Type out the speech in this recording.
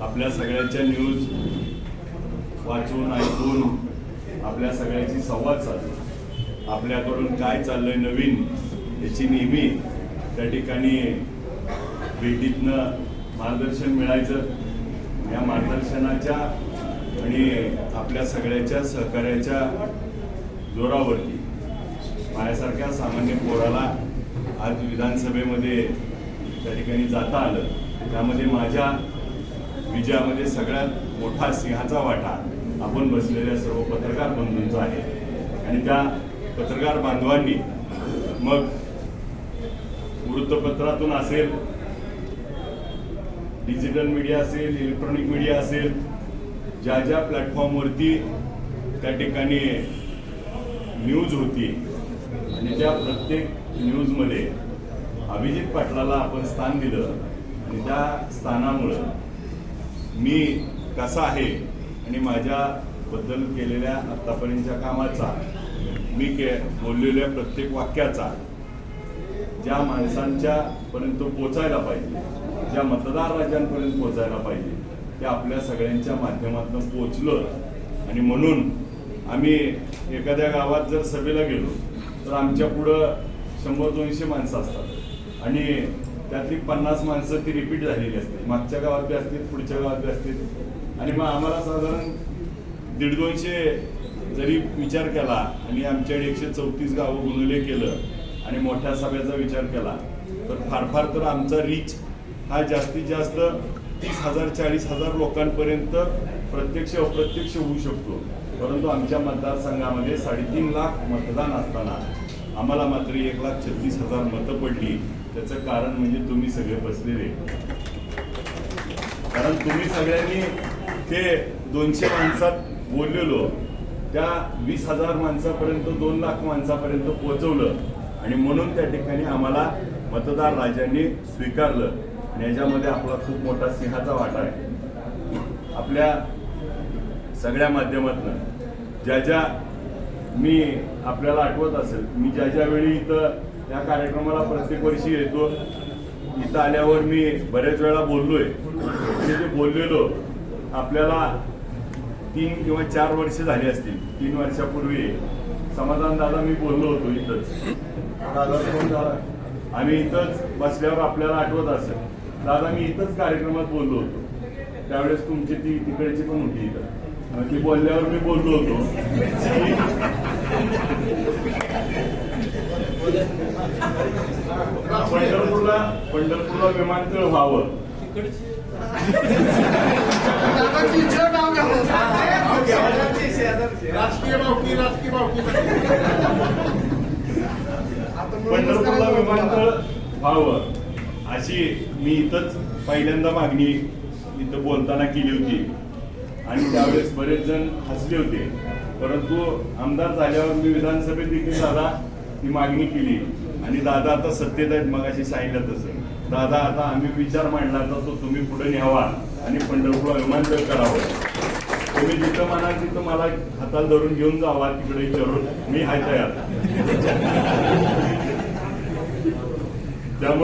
आपल्या सगळ्यांच्या न्यूज वाचून ऐकून आपल्या सगळ्यांची संवाद साधून आपल्याकडून काय चाललंय नवीन याची नेहमी त्या ठिकाणी भेटीतनं मार्गदर्शन मिळायचं. या मार्गदर्शनाच्या आणि आपल्या सगळ्याच्या सहकार्याच्या जोरावरती माझ्यासारख्या सामान्य पोराला आज विधानसभेमध्ये त्या ठिकाणी जाता आलं. त्यामध्ये माझ्या विजयामध्ये सगळ्यात मोठा सिंहाचा वाटा आपण बसलेल्या सर्व पत्रकार बंधूंचा आहे. आणि त्या पत्रकार बांधवांनी मग वृत्तपत्रातून असेल डिजिटल मीडिया असेल इलेक्ट्रॉनिक मीडिया असेल ज्या ज्या प्लॅटफॉर्मवरती त्या ठिकाणी न्यूज होती आणि त्या प्रत्येक न्यूजमध्ये अभिजित पाटलाला आपण स्थान दिलं आणि त्या स्थानामुळं मी कसा आहे आणि माझ्याबद्दल केलेल्या आत्तापर्यंतच्या कामाचा मी के बोललेल्या प्रत्येक वाक्याचा ज्या माणसांच्या पर्यंत पोचायला पाहिजे ज्या मतदार राजांपर्यंत पोचायला पाहिजे ते आपल्या सगळ्यांच्या माध्यमातून पोचलं. आणि म्हणून आम्ही एखाद्या गावात जर सभेला गेलो तर आमच्या पुढं शंभर दोनशे माणसं असतात. आणि त्यातली पन्नास माणसं ती रिपीट झालेली असते मागच्या गावातली असतील पुढच्या गावातली असतील. आणि मग आम्हाला साधारण दीड दोनशे जरी विचार केला आणि आमच्याकडे एकशे चौतीस गावं गुणले केलं आणि मोठ्या सभेचा विचार केला तर फार फार तर आमचा रीच हा जास्तीत जास्त तीस हजार चाळीस हजार लोकांपर्यंत प्रत्यक्ष अप्रत्यक्ष होऊ शकतो. परंतु आमच्या मतदारसंघामध्ये साडेतीन लाख मतदान असताना आम्हाला मात्र एक लाख छत्तीस हजार मतं पडली. त्याचं कारण म्हणजे तुम्ही सगळे बसलेले. कारण तुम्ही सगळ्यांनी ते दोनशे माणसात बोललेलो. त्या वीस हजार माणसापर्यंत दोन लाख माणसापर्यंत पोहोचवलं. आणि म्हणून त्या ठिकाणी आम्हाला मतदार राजांनी स्वीकारलं. आणि याच्यामध्ये आपला खूप मोठा सिंहाचा वाटा आहे. आपल्या सगळ्या माध्यमातून ज्या ज्या मी आपल्याला आठवत असेल मी ज्या ज्या वेळी इथं या कार्यक्रमाला प्रत्येक वर्षी येतो इथं आल्यावर मी बऱ्याच वेळा बोललोय. ते जे बोललेलो आपल्याला तीन किंवा चार वर्ष झाली असतील तीन वर्षापूर्वी. समाधान दादा मी बोललो होतो इथंच. आम्ही इथंच बसल्यावर आपल्याला आठवत असेल. दादा मी इथंच कार्यक्रमात बोललो होतो. त्यावेळेस तुमची ती तिकडची पण होती इथं. ती बोलल्यावर मी बोललो होतो पंढरपूरला पंढरपूरला विमानतळ व्हावं राजकीय भावकी राजकीय भावकी पंढरपूरला विमानतळ व्हावं अशी मी इथंच पहिल्यांदा मागणी इथं बोलताना केली होती आणि त्यावेळेस बरेच जण हसले होते. परंतु आमदार झाल्यावर मी विधानसभेत देखील दादा ही मागणी केली. आणि दादा आता सत्तेत आहेत मग अशी सांगितलं तसं. दादा आता आम्ही विचार मांडला तर तो तुम्ही पुढे न्यावा आणि पंढरपूरला विमानतळ करावं. तुम्ही जिथं म्हणाल तिथं मला हाताला धरून घेऊन जावा तिकडे विचारून. मी हाय तयार. त्यामुळे